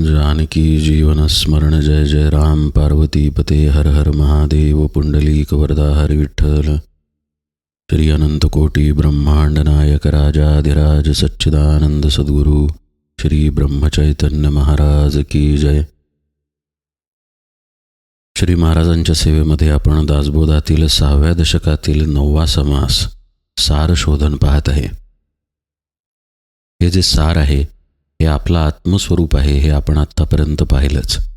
जानकी जीवन स्मरण जय जय राम पार्वती पते हर हर महादेव पुंडलीक वरदा हर विठ्ठल। श्री अनंतकोटी ब्रह्मांड नायक राजाधिराज सच्चिदानंद सद्गुरू श्री ब्रह्मचैतन्य महाराज की जय। श्री महाराजांच्या सेवेमध्ये आपण दासबोधातील सहाव्या दशकातील नववा समास सार शोधन पाहत आहे. हे जे सार आहे हे आपलं आत्मस्वरूप आहे हे आपण आत्तापर्यंत पाहिलंच.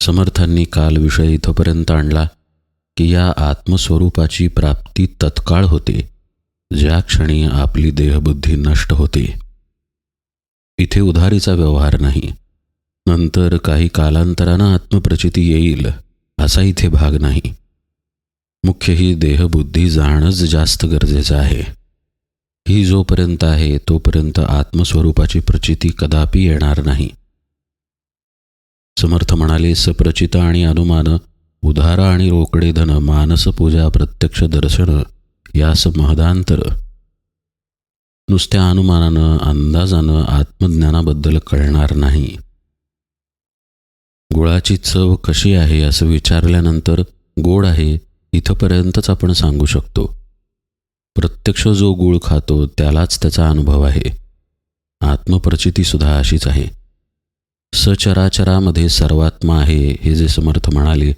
समर्थांनी काल विषय इथंपर्यंत आणला की या आत्मस्वरूपाची प्राप्ती तत्काळ होते ज्या क्षणी आपली देहबुद्धी नष्ट होते. इथे उधारीचा व्यवहार नाही. नंतर काही कालांतरानं आत्मप्रचिती येईल असा इथे भाग नाही. मुख्य ही देहबुद्धी जाणंच जास्त गरजेचं आहे. ही जोपर्यंत आहे तोपर्यंत आत्मस्वरूपाची प्रचिती कदापि येणार नाही. समर्थ म्हणाले सप्रचित आणि अनुमान उधार आणि रोकडे धन मानस पूजा प्रत्यक्ष दर्शन यास महदांतर. नुसत्या अनुमानानं अंदाजानं आत्मज्ञानाबद्दल कळणार नाही. गुळाची चव कशी आहे असं विचारल्यानंतर गोड आहे इथंपर्यंतच आपण सांगू शकतो. प्रत्यक्ष जो गूळ खातो त्यालाच त्याचा अनुभव आहे. आत्मप्रचितीसुद्धा अशीच आहे. सचराचरामध्ये सर्वात्मा आहे हे जे समर्थ म्हणाले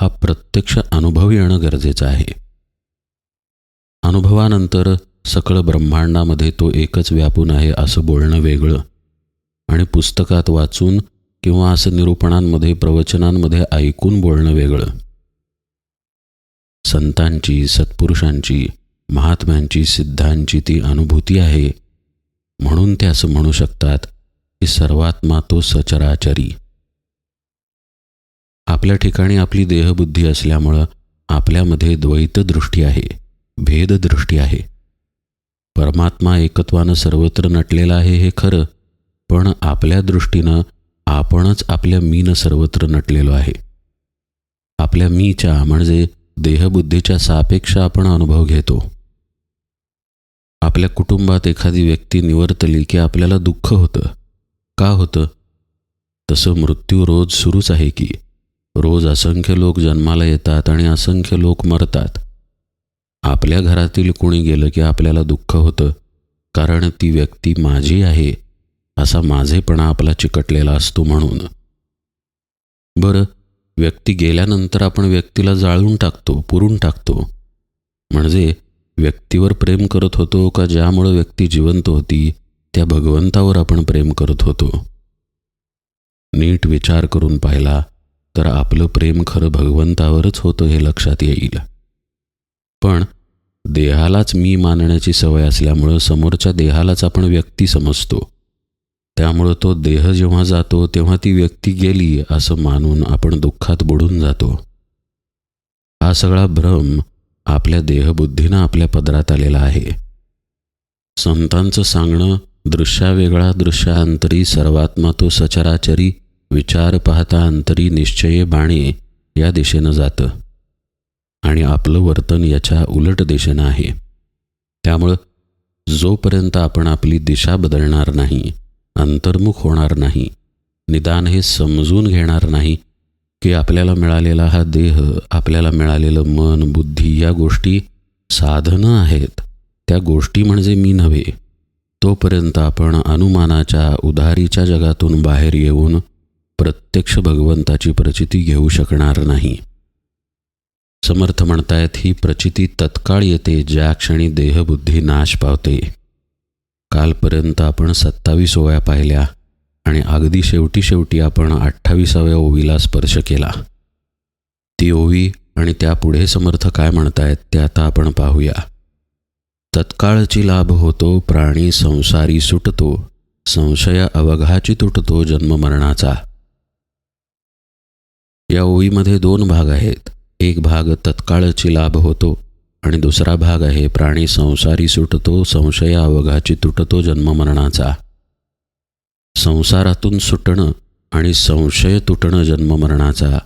हा प्रत्यक्ष अनुभव येणं गरजेचं आहे. अनुभवानंतर सकळ ब्रह्मांडामध्ये तो एकच व्यापून आहे असं बोलणं वेगळं. आणि पुस्तकात वाचून किंवा असं निरूपणांमध्ये प्रवचनांमध्ये ऐकून बोलणं वेगळं. संतांची सत्पुरुषांची महात्म्यांची सिद्धांची ती अनुभूती आहे. म्हणून ते असं म्हणू शकतात की सर्वात्मा तो सचराचरी. आपल्या ठिकाणी आपली देहबुद्धी असल्यामुळं आपल्यामध्ये द्वैतदृष्टी आहे भेददृष्टी आहे. परमात्मा एकत्वानं सर्वत्र नटलेला आहे हे खरं पण आपल्या दृष्टीनं आपणच आपल्या मीनं सर्वत्र नटलेलो आहे. आपल्या मीच्या म्हणजे देहबुद्धीच्या सापेक्ष आपण अनुभव घेतो. आपल्या कुटुंबात एखादी व्यक्ती निवर्तली की आपल्याला दुःख होतं. का होतं? तसं मृत्यू रोज सुरूच आहे की. रोज असंख्य लोक जन्माला येतात आणि असंख्य लोक मरतात. आपल्या घरातील कुणी गेलं की आपल्याला दुःख होतं? कारण ती व्यक्ती माझी आहे असा माझेपणा आपला चिकटलेला असतो म्हणून. बरं व्यक्ती गेल्यानंतर आपण व्यक्तीला जाळून टाकतो पुरून टाकतो. म्हणजे व्यक्तीवर प्रेम करत होतो का ज्यामुळं व्यक्ती जिवंत होती त्या भगवंतावर आपण प्रेम करत होतो. नीट विचार करून पाहिला तर आपलं प्रेम खरं भगवंतावरच होतं हे लक्षात येईल. पण देहालाच मी मानण्याची सवय असल्यामुळं समोरच्या देहालाच आपण व्यक्ती समजतो. त्यामुळं तो देह जेव्हा जातो तेव्हा ती व्यक्ती गेली असं मानून आपण दुःखात बुडून जातो. हा सगळा भ्रम आपल्या देहबुद्धीनं आपल्या पदरात आलेला आहे. संतांचं सांगणं दृश्यावेगळा दृश्यांतरी सर्वात्मा तो सचराचरी विचार पाहता अंतरी निश्चये बाणे या दिशेनं जातं. आणि आपलं वर्तन याच्या उलट दिशेनं आहे. त्यामुळं जोपर्यंत आपण आपली दिशा बदलणार नाही अंतर्मुख होणार नाही निदान हे समजून घेणार नाही की आपल्याला मिळालेला हा देह आपल्याला मिळालेलं मन बुद्धी या गोष्टी साधनं आहेत. त्या गोष्टी म्हणजे मी नव्हे. तोपर्यंत आपण अनुमानाच्या उधारीच्या जगातून बाहेर येऊन प्रत्यक्ष भगवंताची प्रचिती घेऊ शकणार नाही. समर्थ म्हणतायत ही प्रचिती तत्काळ येते ज्या क्षणी देहबुद्धी नाश पावते. कालपर्यंत आपण सत्तावीस ओव्या पाहिल्या. आणि अगदी शेवटी शेवटी आपण अठ्ठावीसाव्या ओवीला स्पर्श केला. ती ओवी आणि त्यापुढे समर्थ काय म्हणतायत ते आता आपण पाहूया. तत्काळची लाभ होतो प्राणी संसारी सुटतो संशय अवघाची तुटतो जन्ममरणाचा या ओवीमध्ये दोन भाग आहेत. एक भाग तत्काळची लाभ होतो आणि दुसरा भाग आहे प्राणी संसारी सुटतो संशय अवघाची तुटतो जन्ममरणाचा संसारातून सुटणं आणि संशय तुटणं जन्ममरणाचा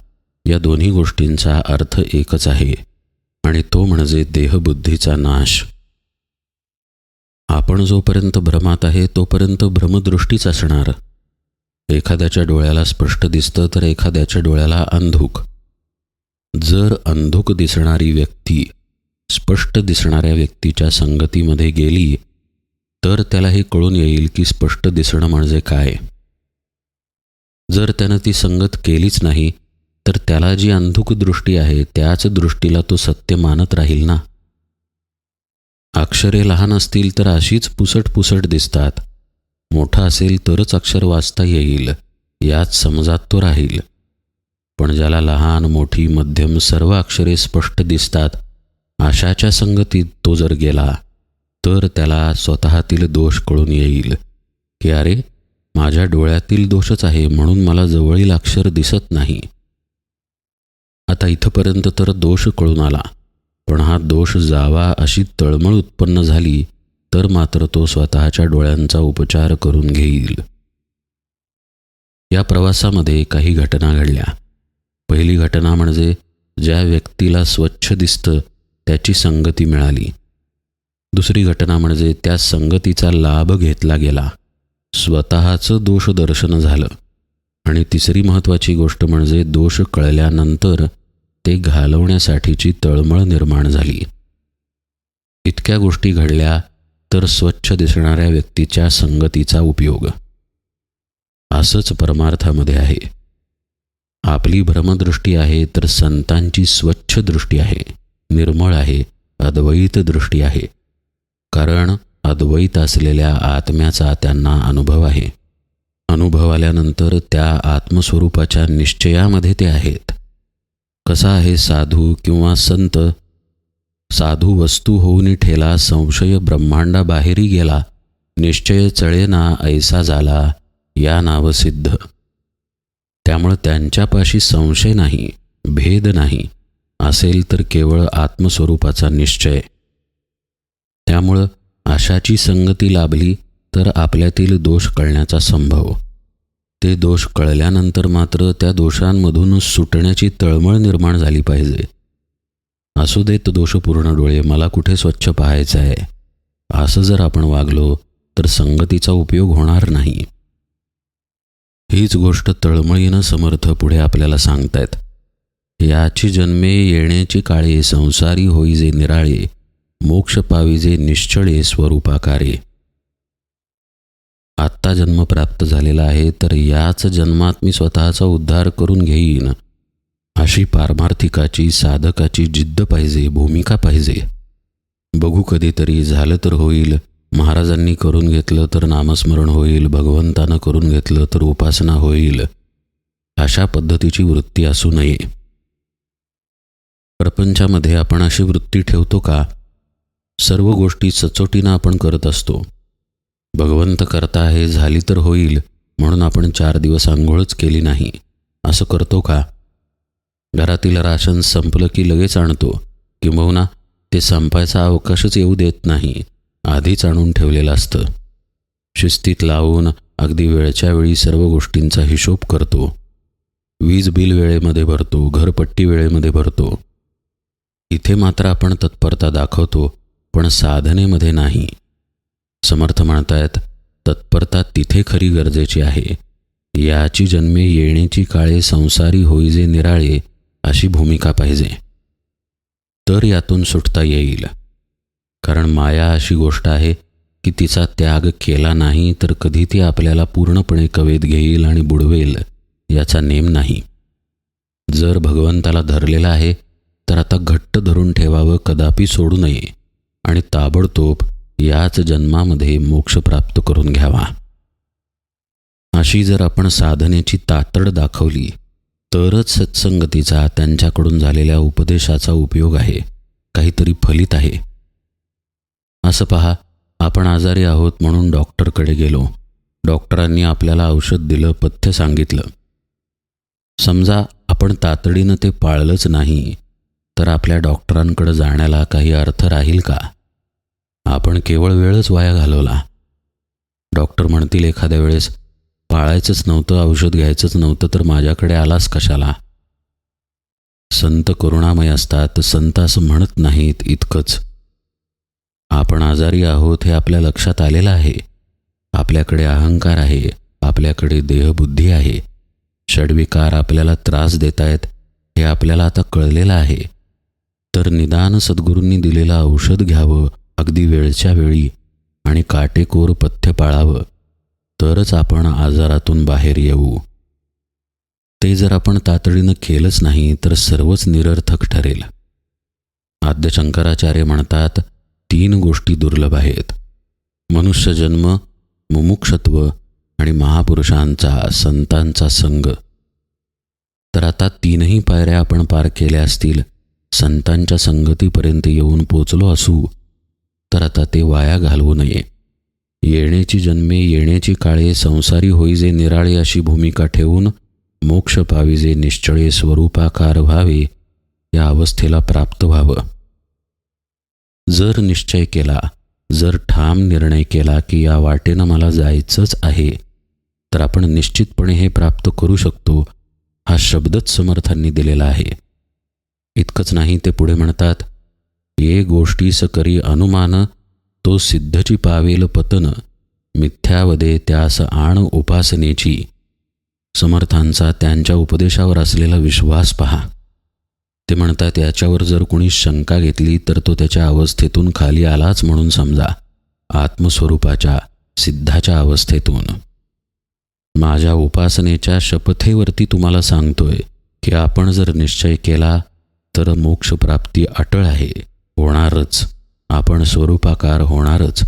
या दोन्ही गोष्टींचा अर्थ एकच आहे आणि तो म्हणजे देहबुद्धीचा नाश. आपण जोपर्यंत भ्रमात आहे तोपर्यंत भ्रमदृष्टीच असणार. एखाद्याच्या डोळ्याला स्पष्ट दिसतं तर एखाद्याच्या डोळ्याला अंधुक. जर अंधुक दिसणारी व्यक्ती स्पष्ट दिसणाऱ्या व्यक्तीच्या संगतीमध्ये गेली तर त्यालाही कळून येईल की स्पष्ट दिसणं म्हणजे काय. जर त्यानं ती संगत केलीच नाही तर त्याला जी अंधुक दृष्टी आहे त्याच दृष्टीला तो सत्य मानत राहील ना? अक्षरे लहान असतील तर अशीच पुसट पुसट दिसतात. मोठा असेल तरच अक्षर वाचता येईल याच समजात तो राहील. पण ज्याला लहान मोठी मध्यम सर्व अक्षरे स्पष्ट दिसतात अशाच्या संगतीत तो जर गेला तर त्याला स्वतःतील दोष कळून येईल. की अरे माझ्या डोळ्यातील दोषच आहे म्हणून मला जवळील अक्षर दिसत नाही. आता इथंपर्यंत तर दोष कळून आला. पण हा दोष जावा अशी तळमळ उत्पन्न झाली तर मात्र तो स्वतःच्या डोळ्यांचा उपचार करून घेईल. या प्रवासामध्ये काही घटना घडल्या. पहिली घटना म्हणजे ज्या व्यक्तीला स्वच्छ दिसतं त्याची संगती मिळाली. दुसरी घटना म्हणजे त्या संगतीचा लाभ घेतला गेला. स्वतःचं दोष दर्शन झालं. आणि तिसरी महत्त्वाची गोष्ट म्हणजे दोष कळल्यानंतर ते घालवण्यासाठीची तळमळ निर्माण झाली. इतक्या गोष्टी घडल्या तर स्वच्छ दिसणाऱ्या व्यक्तीच्या संगतीचा उपयोग. असंच परमार्थामध्ये आहे. आपली भ्रमदृष्टी आहे तर संतांची स्वच्छ दृष्टी आहे. निर्मळ आहे अद्वैत दृष्टी आहे. कारण अद्वैत असलेल्या आत्म्याचा त्यांना अनुभव आहे. अनुभव आल्यानंतर त्या आत्मस्वरूपाच्या निश्चयामध्ये ते आहेत. कसा आहे साधू किंवा संत? साधू वस्तू होऊन ठेला संशय ब्रह्मांडाबाहेरी गेला निश्चय चळेना ऐसा झाला या नावसिद्ध त्यामुळं त्यांच्यापाशी संशय नाही भेद नाही असेल तर केवळ आत्मस्वरूपाचा निश्चय. त्यामुळं आशाची संगती लाभली तर आपल्यातील दोष कळण्याचा संभव. ते दोष कळल्यानंतर मात्र त्या दोषांमधून सुटण्याची तळमळ निर्माण झाली पाहिजे. असू देत दोषपूर्ण डोळे मला कुठे स्वच्छ पाहायचं आहे? असं जर आपण वागलो तर संगतीचा उपयोग होणार नाही. हीच गोष्ट तळमळीनं समर्थ पुढे आपल्याला सांगतायत. याची जन्मे येण्याची काळे संसारी होई जे निराळे मोक्ष पाविजे निश्चळे स्वरूपाकारे. आत्ता जन्म प्राप्त झालेला आहे तर याच जन्मात मी स्वतःचा उद्धार करून घेईन. अशी पारमार्थिकाची साधकाची जिद्द पाहिजे भूमिका पाहिजे. बघू कधीतरी झालं तर होईल. महाराजांनी करून घेतलं तर नामस्मरण होईल भगवंतानं करून घेतलं तर उपासना होईल. अशा पद्धतीची वृत्ती असू नये. प्रपंचामध्ये आपण अशी वृत्ती ठेवतो का? सर्व गोष्टी सचोटीनं आपण करत असतो. भगवंत करता हे झाली तर होईल म्हणून आपण चार दिवस आंघोळच केली नाही. असं करतो का? घरातील राशन संपलं की लगेच आणतो किंबहुना ते संपायचा अवकाशच येऊ देत नाही आधीच आणून ठेवलेलं असतं. शिस्तीत लावून अगदी वेळच्या वेळी सर्व गोष्टींचा हिशोब करतो. वीज बिल वेळेमध्ये भरतो घरपट्टी वेळेमध्ये भरतो. इथे मात्र आपण तत्परता दाखवतो पण साधनेमध्ये नाही. समर्थ म्हणतायत तत्परता तिथे खरी गरजेची आहे. याची जन्मे येण्याची काळे संसारी होईजे निराळे अशी भूमिका पाहिजे. तर यातून सुटता येईल. कारण माया अशी गोष्ट आहे की तिचा त्याग केला नाही तर कधी ती आपल्याला पूर्णपणे कवेत घेईल आणि बुडवेल याचा नेम नाही. जर भगवंताला धरलेला आहे तर आता घट्ट धरून ठेवावं कदापि सोडू नये. आणि ताबडतोब याच जन्मामध्ये मोक्ष प्राप्त करून घ्यावा. अशी जर आपण साधनेची तातड दाखवली तरच सत्संगतीचा त्यांच्याकडून झालेल्या उपदेशाचा उपयोग आहे काहीतरी फलित आहे. असं पहा आपण आजारी आहोत म्हणून डॉक्टरकडे गेलो. डॉक्टरांनी आपल्याला औषध दिलं पथ्य सांगितलं. समजा आपण तातडीनं ते पाळलंच नाही तर आपल्या डॉक्टरांकडे जाण्याला काही अर्थ राहील का? आपण केवळ वेळच वाया घालवला. डॉक्टर म्हणतील एखाद्या वेळेस पाळायचंच नव्हतं औषध घ्यायचंच नव्हतं तर माझ्याकडे आलास कशाला? संत करुणामय असतात संत असं म्हणत नाहीत इतकंच. आपण आजारी आहोत हे आपल्या लक्षात आलेलं आहे. आपल्याकडे अहंकार आहे आपल्याकडे देहबुद्धी आहे. षडविकार आपल्याला त्रास देत आहेत हे आपल्याला आता कळलेलं आहे. तर निदान सद्गुरूंनी दिलेलं औषध घ्यावं अगदी वेळच्या वेळी आणि काटेकोर पथ्य पाळावं तरच आपण आजारातून बाहेर येऊ. ते जर आपण तातडीनं केलंच नाही तर सर्वच निरर्थक ठरेल. आद्य शंकराचार्य म्हणतात तीन गोष्टी दुर्लभ आहेत. मनुष्य जन्म मुमुक्षत्व आणि महापुरुषांचा संतांचा संग. तर आता तीनही पायऱ्या आपण पार केल्या असतील संतांच्या संगतीपर्यंत येऊन पोचलो असू तर आता ते वाया घालवू नये. येण्याची जन्मे येण्याची काळे संसारी होईजे निराळे अशी भूमिका ठेवून मोक्ष पाविजे निश्चळे स्वरूपाकार व्हावे या अवस्थेला प्राप्त व्हावं. जर निश्चय केला जर ठाम निर्णय केला की या वाटेनं मला जायचंच आहे तर आपण निश्चितपणे हे प्राप्त करू शकतो हा शब्दच समर्थांनी दिलेला आहे. इतकंच नाही ते पुढे म्हणतात ये गोष्टीस करी अनुमान तो सिद्धची पावेल पतन मिथ्यावदे त्यास आण उपासनेची. समर्थांचा त्यांच्या उपदेशावर असलेला विश्वास पहा. ते म्हणतात याच्यावर जर कुणी शंका घेतली तर तो त्याच्या अवस्थेतून खाली आलाच म्हणून समजा आत्मस्वरूपाच्या सिद्धाच्या अवस्थेतून. माझ्या उपासनेच्या शपथेवरती तुम्हाला सांगतोय की आपण जर निश्चय केला तर मोक्षप्राप्ती अटळ आहे. होणारच. आपण स्वरूपाकार होणारच.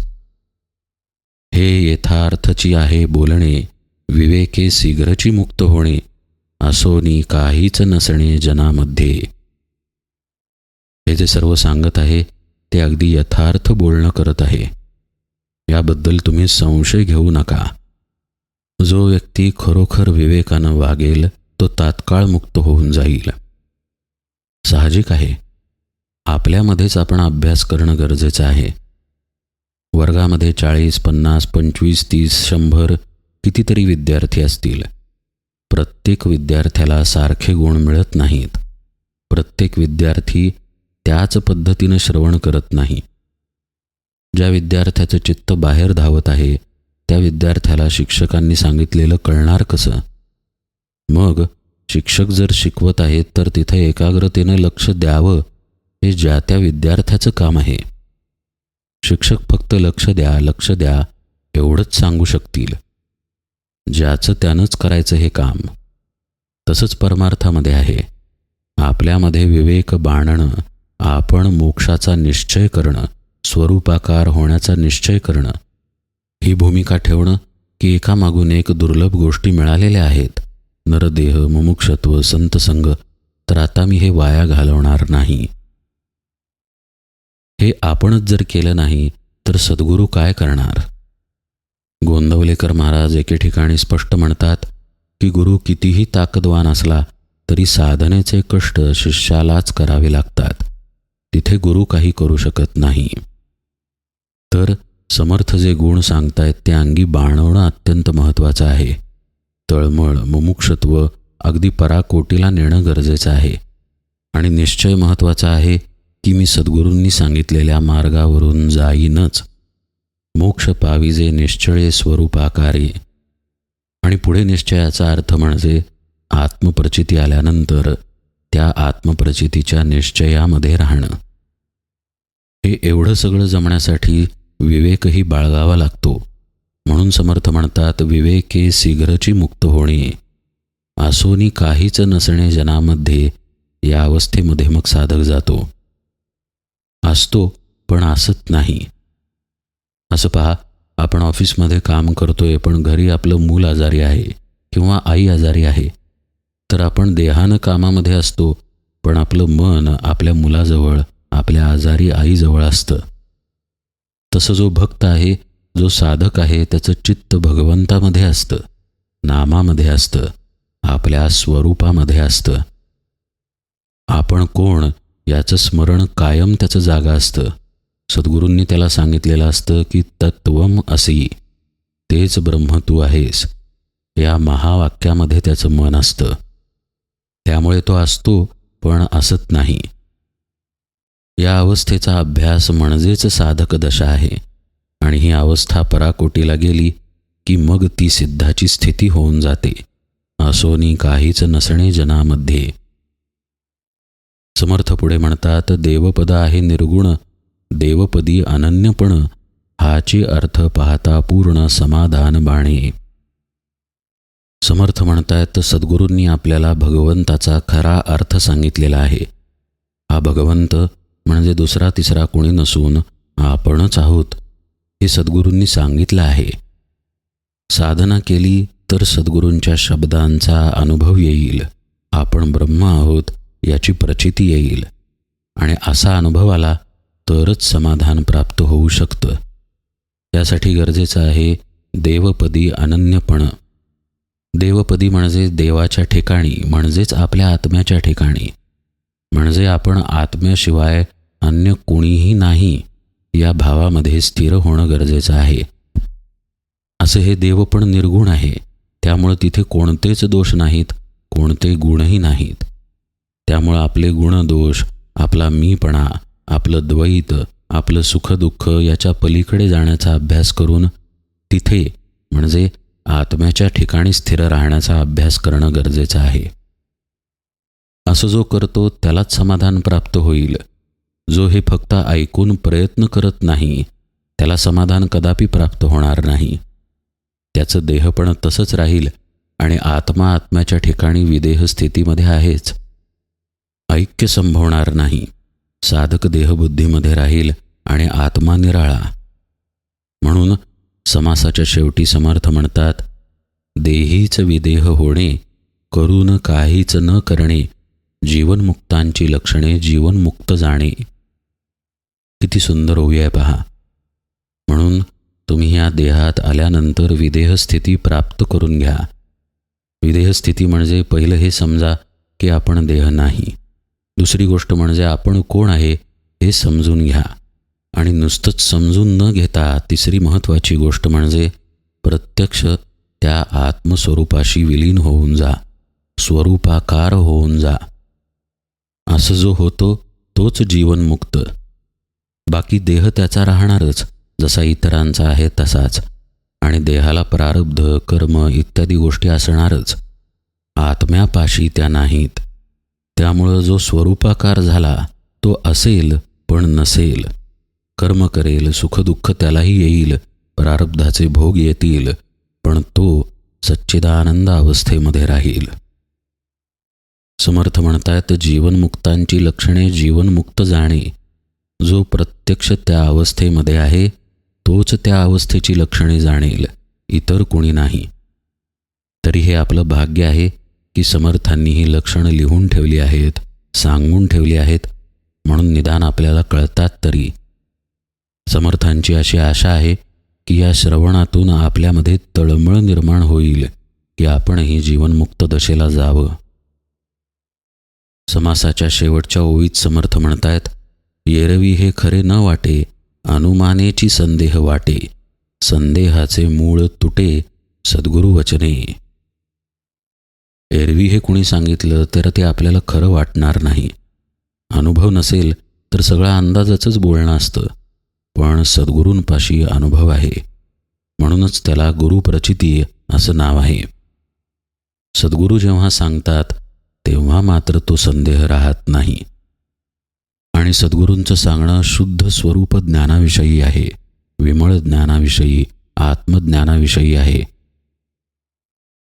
हे यथार्थची आहे बोलणे विवेके शीघ्रची मुक्त होणे असोनी काहीच नसणे जनामध्ये. हे जे सर्व सांगत आहे ते अगदी यथार्थ बोलणं करत आहे. याबद्दल तुम्ही संशय घेऊ नका. जो व्यक्ती खरोखर विवेकानं वागेल तो तात्काळ मुक्त होऊन जाईल. साहजिक आहे. आपल्यामध्येच आपण अभ्यास करणं गरजेचं आहे. वर्गामध्ये चाळीस पन्नास पंचवीस तीस शंभर कितीतरी विद्यार्थी असतील. प्रत्येक विद्यार्थ्याला सारखे गुण मिळत नाहीत. प्रत्येक विद्यार्थी त्याच पद्धतीनं श्रवण करत नाही. ज्या विद्यार्थ्याचं चित्त बाहेर धावत आहे त्या विद्यार्थ्याला शिक्षकांनी सांगितलेलं कळणार कसं? मग शिक्षक जर शिकवत आहेत तर तिथे एकाग्रतेनं लक्ष द्यावं हे ज्या त्या विद्यार्थ्याचं काम आहे. शिक्षक फक्त लक्ष द्या लक्ष द्या एवढंच सांगू शकतील. ज्याचं त्यानंच करायचं हे काम. तसंच परमार्थामध्ये आहे. आपल्यामध्ये विवेक बाणणं आपण मोक्षाचा निश्चय करणं स्वरूपाकार होण्याचा निश्चय करणं ही भूमिका ठेवणं की एकामागून एक दुर्लभ गोष्टी मिळालेल्या आहेत. नरदेह मुमुक्षत्व संतसंग तर आता मी हे वाया घालवणार नाही. हे आपणच जर केलं नाही तर सद्गुरू काय करणार? गोंदवलेकर महाराज एके ठिकाणी स्पष्ट म्हणतात की गुरु कितीही ताकदवान असला तरी साधनेचे कष्ट शिष्यालाच करावे लागतात. तिथे गुरु काही करू शकत नाही. तर समर्थ जे गुण सांगतायत ते अंगी बाणवणं अत्यंत महत्त्वाचं आहे. तळमळ मुमुक्षत्व अगदी पराकोटीला नेणं गरजेचं आहे. आणि निश्चय महत्त्वाचा आहे की मी सद्गुरूंनी सांगितलेल्या मार्गावरून जाईनच. मोक्ष पाविजे निश्चळे स्वरूपाकारे आणि पुढे निश्चयाचा अर्थ म्हणजे आत्मप्रचिती आल्यानंतर त्या आत्मप्रचितीच्या निश्चयामध्ये राहणं. हे एवढं सगळं जमण्यासाठी विवेकही बाळगावा लागतो. म्हणून समर्थ म्हणतात विवेके शीघ्रची मुक्त होणे. आसोनी काहीच नसणे जनामध्ये या अवस्थेमध्ये मग साधक जातो. असतो पण असत नाही. असं पहा आपण ऑफिसमध्ये काम करतोय पण घरी आपलं मूल आजारी आहे किंवा आई आजारी आहे तर आपण देहानं कामामध्ये असतो पण आपलं मन आपल्या मुलाजवळ आपल्या आजारी आईजवळ असतं. तसं जो भक्त आहे जो साधक आहे त्याचं चित्त भगवंतामध्ये असतं नामामध्ये असतं आपल्या स्वरूपामध्ये असतं. आपण कोण याचं स्मरण कायम त्याचं जागा असतं. सद्गुरूंनी त्याला सांगितलेलं असतं की तत्वम असी. तेच ब्रह्म तू आहेस. या महावाक्यामध्ये त्याचं मन असतं. त्यामुळे तो असतो पण असत नाही. या अवस्थेचा अभ्यास म्हणजेच साधक दशा आहे. आणि ही अवस्था पराकोटीला गेली की मग ती सिद्धाची स्थिती होऊन जाते. असोनी काहीच नसणे जनामध्ये. समर्थ पुढे म्हणतात देवपद आहे निर्गुण देवपदी अनन्यपण हाची अर्थ पाहता पूर्ण समाधान बाणे. समर्थ म्हणतायत सद्गुरूंनी आपल्याला भगवंताचा खरा अर्थ सांगितलेला आहे. हा भगवंत म्हणजे दुसरा तिसरा कोणी नसून आपणच आहोत हे सद्गुरूंनी सांगितलं आहे. साधना केली तर सद्गुरूंच्या शब्दांचा अनुभव येईल. आपण ब्रह्म आहोत याची प्रचिती येईल आणि असा अनुभव आला तरच समाधान प्राप्त होऊ शकतं. त्यासाठी गरजेचं आहे देवपदी अनन्यपण. देवपदी म्हणजे देवाच्या ठिकाणी म्हणजेच आपल्या आत्म्याच्या ठिकाणी. म्हणजे आपण आत्म्याशिवाय अन्य कोणीही नाही या भावामध्ये स्थिर होणं गरजेचं आहे. असं हे देवपण निर्गुण आहे. त्यामुळं तिथे कोणतेच दोष नाहीत कोणते गुणही नाहीत. त्यामुळं आपले गुणदोष आपला मीपणा आपलं द्वैत आपलं सुखदुःख याच्या पलीकडे जाण्याचा अभ्यास करून तिथे म्हणजे आत्म्याच्या ठिकाणी स्थिर राहण्याचा अभ्यास करणं गरजेचं आहे. असं जो करतो त्यालाच समाधान प्राप्त होईल. जो हे फक्त ऐकून प्रयत्न करत नाही त्याला समाधान कदापि प्राप्त होणार नाही. त्याचं देहपण तसंच राहील आणि आत्मा आत्म्याच्या ठिकाणी विदेह स्थितीमध्ये आहेच. ऐक्य संभवणार नाही. साधक देहबुद्धीमध्ये राहील आणि आत्मा निराळा. म्हणून समासाच्या शेवटी समर्थ म्हणतात देहीच विदेह होणे करून काहीच न करणे जीवनमुक्तांची लक्षणे जीवनमुक्त जाणे. किती सुंदर होऊया पहा. म्हणून तुम्ही या देहात आल्यानंतर विदेहस्थिती प्राप्त करून घ्या. विदेहस्थिती म्हणजे पहिलं हे समजा की आपण देह नाही. दुसरी गोष्ट म्हणजे आपण कोण आहे हे समजून घ्या. आणि नुसतंच समजून न घेता तिसरी महत्त्वाची गोष्ट म्हणजे प्रत्यक्ष त्या आत्मस्वरूपाशी विलीन होऊन जा. स्वरूपाकार होऊन जा. असं जो होतो तोच जीवनमुक्त. बाकी देह त्याचा राहणारच जसा इतरांचा आहे तसाच. आणि देहाला प्रारब्ध कर्म इत्यादी गोष्टी असणारच. आत्म्यापाशी त्या नाहीत. त्यामुळं जो स्वरूपाकार झाला तो असेल पण नसेल. कर्म करेल सुखदुःख त्यालाही येईल प्रारब्धाचे भोग येतील पण तो सच्चिदानंद अवस्थेमध्ये राहील. समर्थ म्हणतायत जीवनमुक्तांची लक्षणे जीवनमुक्त जाणे. जो प्रत्यक्ष त्या अवस्थेमध्ये आहे तोच त्या अवस्थेची लक्षणे जाणेल इतर कोणी नाही. तरी हे आपलं भाग्य आहे की समर्थांनी ही लक्षणं लिहून ठेवली आहेत सांगून ठेवली आहेत म्हणून निदान आपल्याला कळतात तरी. समर्थांची अशी आशा आहे की या श्रवणातून आपल्यामध्ये तळमळ निर्माण होईल की आपणही जीवनमुक्त दशेला जावं. समासाच्या शेवटच्या ओळीत समर्थ म्हणतायत येरवी हे खरे न वाटे अनुमानेची संदेह वाटे संदेहाचे मूळ तुटे सद्गुरुवचने. वचने एरवी हे कुणी सांगितलं तर ते आपल्याला खरं वाटणार नाही. अनुभव नसेल तर सगळा अंदाजाचंच बोलणं असतं. पण सद्गुरूंपाशी अनुभव आहे. म्हणूनच त्याला गुरुप्रचिती असं नाव आहे. सद्गुरू जेव्हा सांगतात तेव्हा मात्र तो संदेह राहत नाही. आणि सद्गुरूंचं सांगणं शुद्ध स्वरूप ज्ञानाविषयी आहे. विमळ ज्ञानाविषयी आत्मज्ञानाविषयी आहे.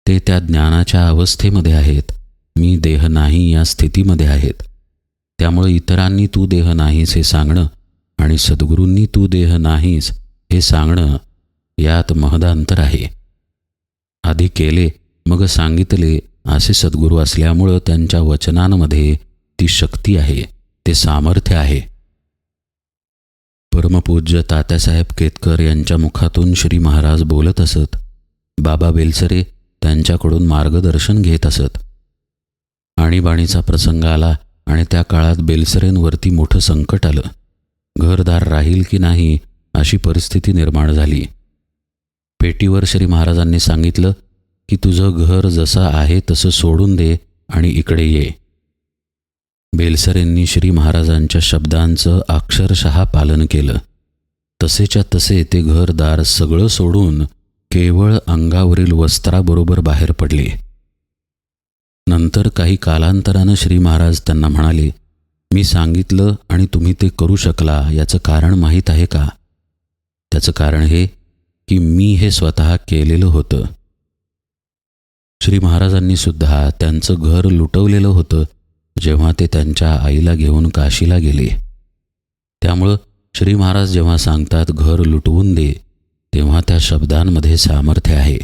ते त्या ज्ञानाच्या अवस्थेमध्ये आहेत. मी देह नाही या स्थितीमध्ये आहेत. त्यामुळे इतरांनी तू देह नाहीस हे सांगणं आणि सद्गुरूंनी तू देह नाहीस हे सांगणं यात महदांतर आहे. आधी केले मग सांगितले असे सद्गुरू असल्यामुळं त्यांच्या वचनांमध्ये ती शक्ती आहे ते सामर्थ्य आहे. परमपूज्य तात्यासाहेब केतकर यांच्या मुखातून श्री महाराज बोलत असत बाबा बेलसरे त्यांच्याकडून मार्गदर्शन घेत असत. आणीबाणीचा प्रसंग आला आणि त्या काळात बेलसरेंवरती मोठं संकट आलं. घरदार राहील की नाही अशी परिस्थिती निर्माण झाली. पेटीवर श्री महाराजांनी सांगितलं की तुझं घर जसं आहे तसं सोडून दे आणि इकडे ये. बेलसरेंनी श्री महाराजांच्या शब्दांचं अक्षरशः पालन केलं. तसेच्या तसे ते घरदार सगळं सोडून केवळ अंगावरील वस्त्राबरोबर बाहेर पडले. नंतर काही कालांतरानं श्री महाराज त्यांना म्हणाले मी सांगितलं आणि तुम्ही ते करू शकला याचं कारण माहीत आहे का? त्याचं कारण हे की मी हे स्वतः केलेलं होतं. श्री महाराजांनी सुद्धा त्यांचं घर लुटवलेलं होतं जेव्हा ते त्यांच्या आईला घेऊन काशीला गेले. त्यामुळं श्री महाराज जेव्हा सांगतात घर लुटवून दे तेव्हा त्या शब्दांमध्ये सामर्थ्य आहे.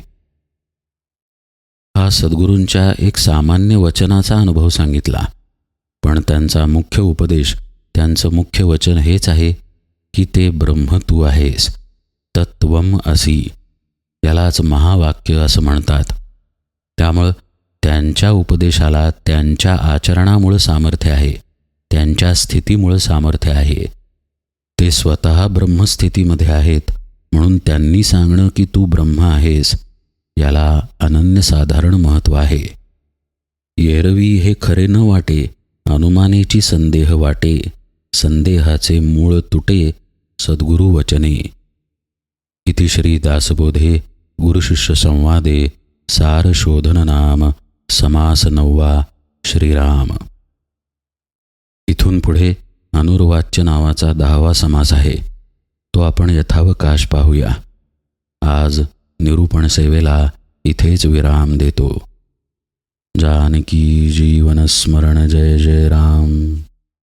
हा सद्गुरूंच्या एक सामान्य वचनाचा अनुभव सांगितला. पण त्यांचा मुख्य उपदेश त्यांचं मुख्य वचन हेच आहे की ते ब्रह्म तू आहेस तत्वम असी. यालाच महावाक्य असं म्हणतात. त्यामुळं त्यांच्या उपदेशाला त्यांच्या आचरणामुळं सामर्थ्य आहे त्यांच्या स्थितीमुळं सामर्थ्य आहे. ते स्वतः ब्रह्मस्थितीमध्ये आहेत म्हणून त्यांनी सांगणं की तू ब्रह्म आहेस याला अनन्यसाधारण महत्त्व आहे. येरवी हे खरे न वाटे अनुमानेची संदेह वाटे संदेहाचे मूळ तुटे सद्गुरु वचने. इति श्री दासबोधे गुरुशिष्य संवादे सार शोधन नाम समास नववा श्रीराम. इथून पुढे अनुर्वाच्य नावाचा दहावा समास आहे. तो आपण यथावकाश पाहूया. आज निरूपण सेवेला इथेच विराम देतो. जानकी जीवन स्मरण जय जय राम.